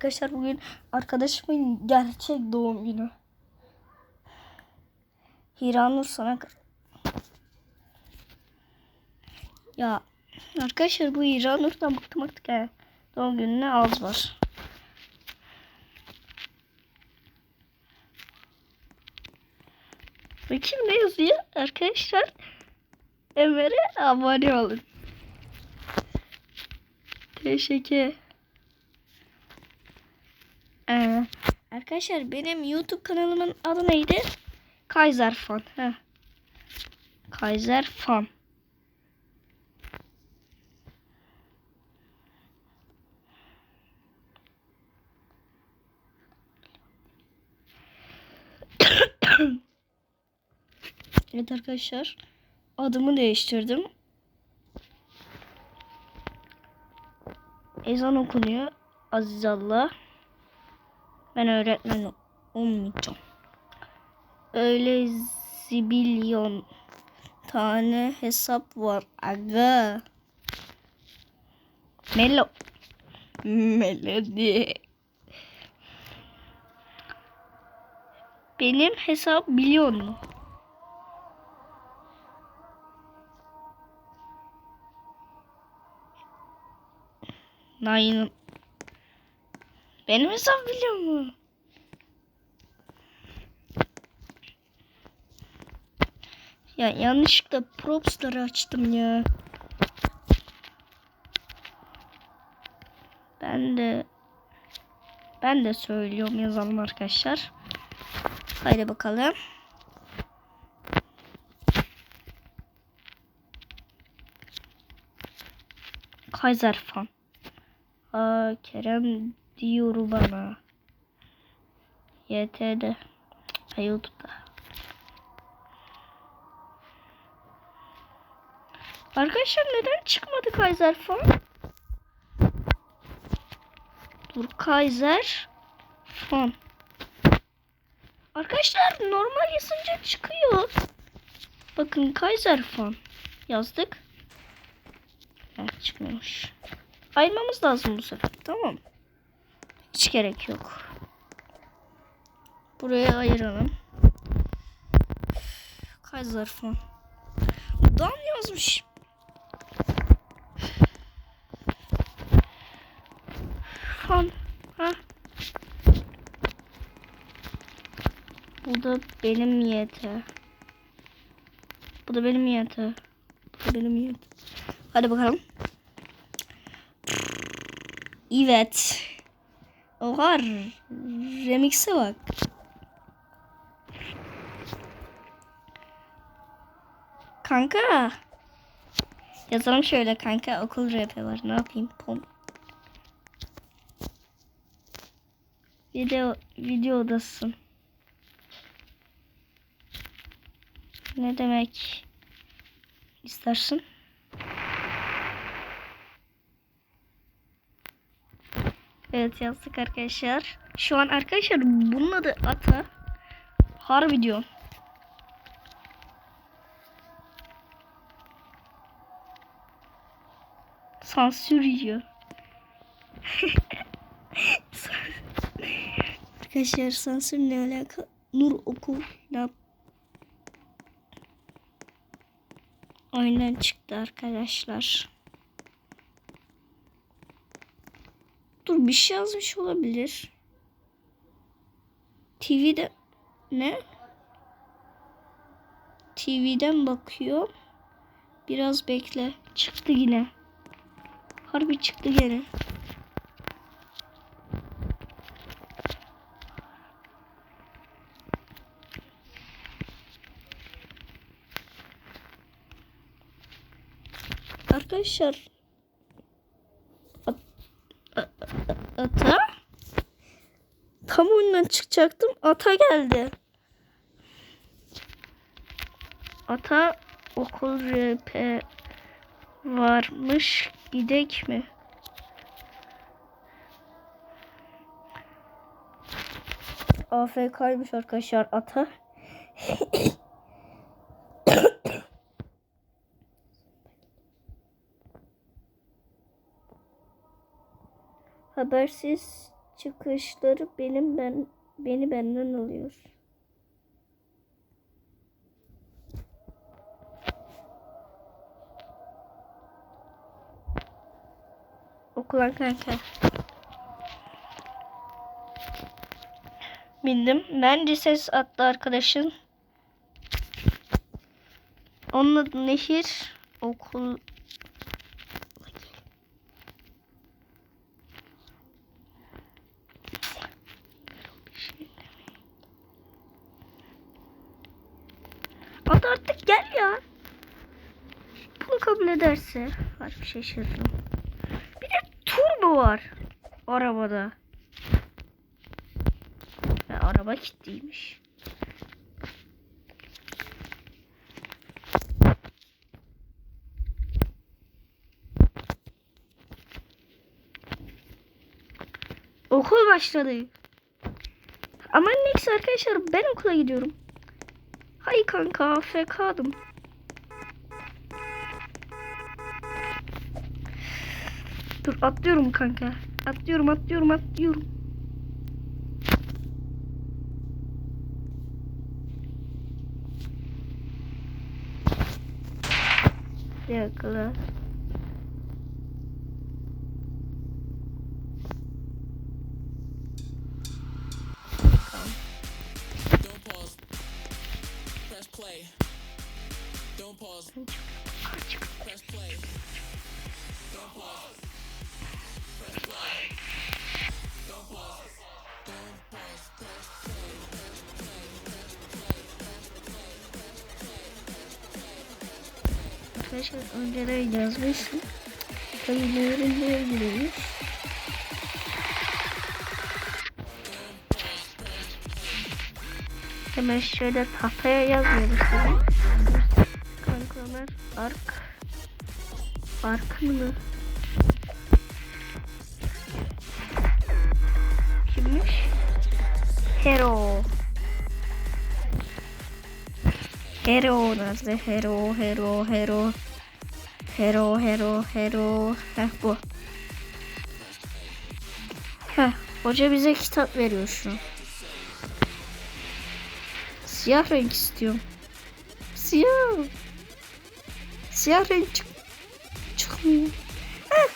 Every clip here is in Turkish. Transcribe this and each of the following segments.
Arkadaşlar bugün arkadaşımın gerçek doğum günü. Hiranur sana Ya arkadaşlar bu Hiranur'dan bıktım artık ya. Doğum gününe az var. Bakayım ne yazıyor arkadaşlar. Ömer'e abone olun. Teşekkür. Ee, arkadaşlar benim YouTube kanalımın adı neydi? Kaiser Fan. Heh. Kaiser Fan. evet arkadaşlar. Adımı değiştirdim. Ezan okunuyor. Aziz Allah. Ben öğretmen olmayacağım. Öyle zibilyon tane hesap var. Aga. Melo. Melodi. Benim hesap milyon mu? Nine. Benim hesap biliyor mu? Ya yanlışlıkla propsları açtım ya. Ben de ben de söylüyorum yazalım arkadaşlar. Haydi bakalım. Kaiser fan. Aa, Kerem diyor bana. YT'de. Ha, YouTube'da. Arkadaşlar neden çıkmadı Kaiser fan? Dur Kaiser fan. Arkadaşlar normal yazınca çıkıyor. Bakın Kaiser fan yazdık. Evet çıkmıyormuş. Ayırmamız lazım bu sefer. Tamam. Hiç gerek yok. Buraya ayıralım. Kaiser fan. Dan yazmış. Fan. Ha. Bu da benim YT. Bu da benim YT. Bu da benim YT. Hadi bakalım. Evet. Oha remix'e bak. Kanka. Yazalım şöyle kanka okul rap var. Ne yapayım? Pom. Video videodasın. Ne demek istersin? Evet yazdık arkadaşlar. Şu an arkadaşlar bunun adı Ata. Harbi diyor. Sansür yiyor. arkadaşlar sansür ne alaka? Nur okul yap. Oyundan çıktı arkadaşlar. Bir şey yazmış olabilir. TV'de ne? TV'den bakıyor. Biraz bekle. Çıktı yine. Harbi çıktı gene. Arkadaşlar ata tam oyundan çıkacaktım. Ata geldi. Ata okul rp varmış. Gidek mi? AFK'ymış arkadaşlar ata. Habersiz çıkışları benim ben beni benden alıyor. Okulan kanka. Bindim. Bence ses attı arkadaşın. Onun adı Nehir. Okul Hadi artık gel ya. Ederse. Harbi şaşırdım. Bir de turbo var. Arabada. Ve araba kilitliymiş. Okul başladı. Ama neyse arkadaşlar ben okula gidiyorum. Hay kanka AFK'dım. Dur atlıyorum kanka. Atlıyorum atlıyorum atlıyorum. Lan. Don't pause. Press play. Don't pause. Arkadaşlar önceden yazmışım. Tabii nereye giremiş. Hemen şöyle tahtaya yazmıyoruz tabii. Kankalar ark. Ark mı? Hero. Hero nerede? Hero, hero, hero. Hero, hero, hero. Heh bu. Heh, hoca bize kitap veriyor şu. Siyah renk istiyorum. Siyah. Siyah renk çık çıkmıyor. Heh.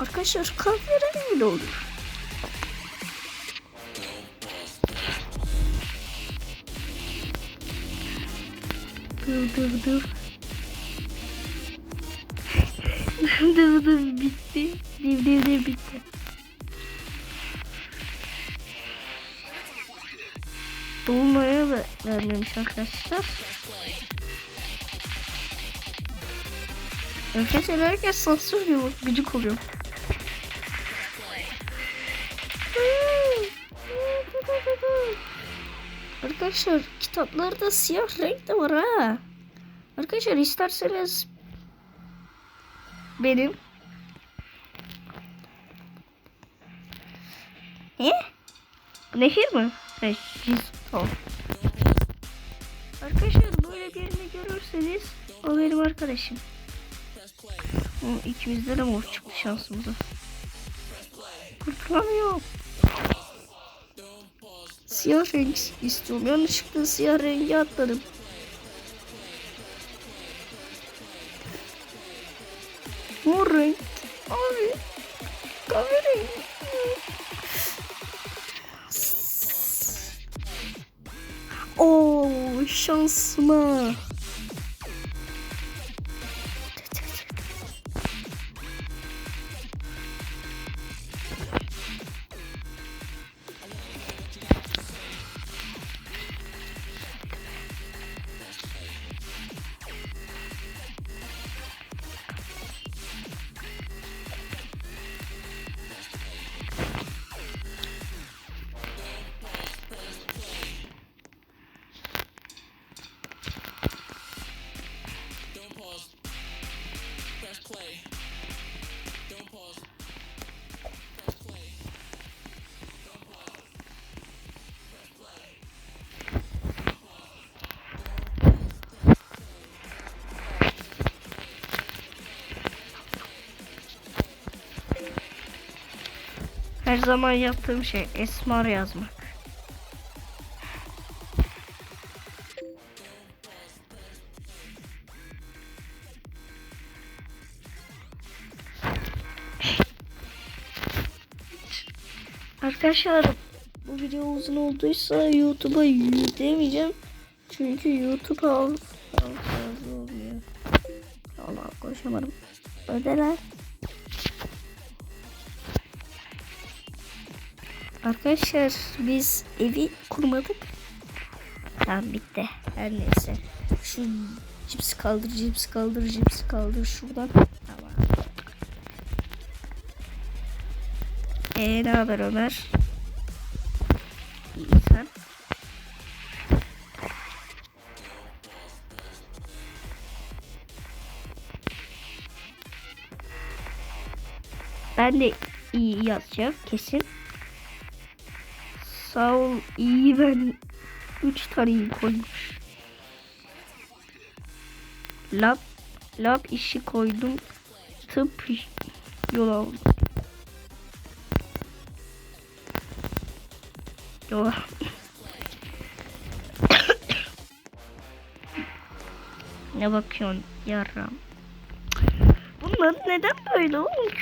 Arkadaşlar kahverengi de olur. Dur dur dur. dur bitti. Div div div bitti. Dolmaya da vermemiş arkadaşlar. Arkadaşlar herkes sansür bak, Gıcık oluyor. Arkadaşlar kitaplarda siyah renk de var ha. Arkadaşlar isterseniz benim Ne? Nehir mi? Evet, tamam. Arkadaşlar böyle birini görürseniz o benim arkadaşım. O, ikimizde de mor çıktı şansımıza. Kurtulamıyorum. Siyah renk istiyorum. Yanlışlıkla siyah rengi atladım. 笑死嘛 Her zaman yaptığım şey esmar yazmak. Arkadaşlar bu video uzun olduysa YouTube'a yükleyemeyeceğim. Çünkü YouTube al fazla oluyor. Allah koşamadım. Ödeler. Arkadaşlar biz evi kurmadık. Tamam bitti. Her neyse. Şu cips kaldır, cips kaldır, cips kaldır şuradan. Tamam. Eee ne haber Ömer? İyi sen. Ben de iyi yazacağım kesin. Sağ ol iyi ben 3 tane koymuş. Lab lab işi koydum. Tıp yol aldım. Yol ne bakıyorsun yaram? Bunlar neden böyle oğlum?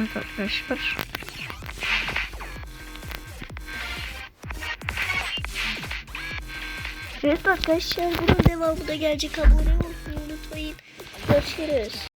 Evet arkadaşlar. Evet arkadaşlar bunun devamı da gelecek abone olmayı unutmayın. Görüşürüz.